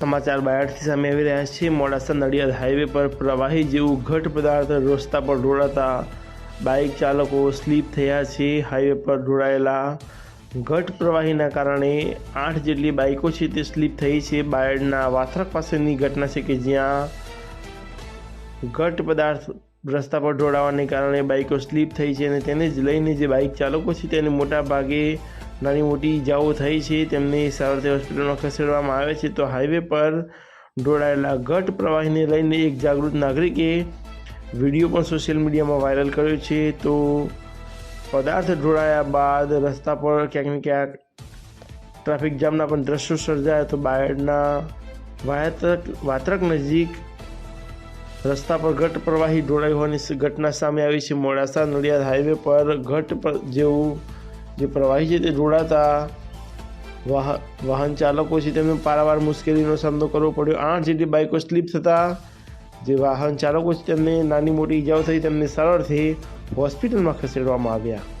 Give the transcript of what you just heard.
સમાચાર બાયડથી સામે આવી રહ્યા છે. મોડાસા નડિયાદ હાઈવે પર પ્રવાહી જેવું ઘટ પદાર્થ રસ્તા પર ઢોળાતા બાઇક ચાલકો સ્લીપ થયા છે. હાઈવે પર ઢોળાયેલા ઘટ પ્રવાહીના કારણે આઠ જેટલી બાઇકો છે તે સ્લીપ થઈ છે. બાયડના વાથરક પાસેની ઘટના છે કે જ્યાં ઘટ પદાર્થ રસ્તા પર ઢોળાવાને કારણે બાઇકો સ્લીપ થઈ છે અને તેને જ લઈને જે બાઇક ચાલકો છે તેને મોટા ભાગે નાની મોટી ઇજાઓ થઈ છે, તેમને સારવાર હોસ્પિટલમાં ખસેડવામાં આવે છે, તો હાઈવે પર ઢોળાયેલા ઘટ પ્રવાહીને લઈને એક જાગૃત નાગરિકે વીડિયો પણ સોશિયલ મીડિયામાં વાયરલ કર્યો છે, તો પદાર્થ ઢોળાયા બાદ રસ્તા પર ક્યાંક ને ક્યાંક ટ્રાફિક જામના પણ દ્રશ્યો સર્જાયા, તો બાયડના વાયતરક વાત્રક નજીક રસ્તા પર ઘટ પ્રવાહી ઢોળાઈ હોવાની ઘટના સામે આવી છે, મોડાસા નડિયાદ હાઈવે પર ઘટ જેવું જે પ્રવાહી છે તે વાહ, વાહન ચાલકો છે તેમને પારાવાર મુશ્કેલીનો સામનો કરવો પડ્યો. આઠ જેટલી બાઇકો સ્લીપ થતાં, જે વાહન ચાલકો છે તેમને નાની મોટી ઈજાઓ થઈ, તેમને સરળથી હોસ્પિટલમાં ખસેડવામાં આવ્યા.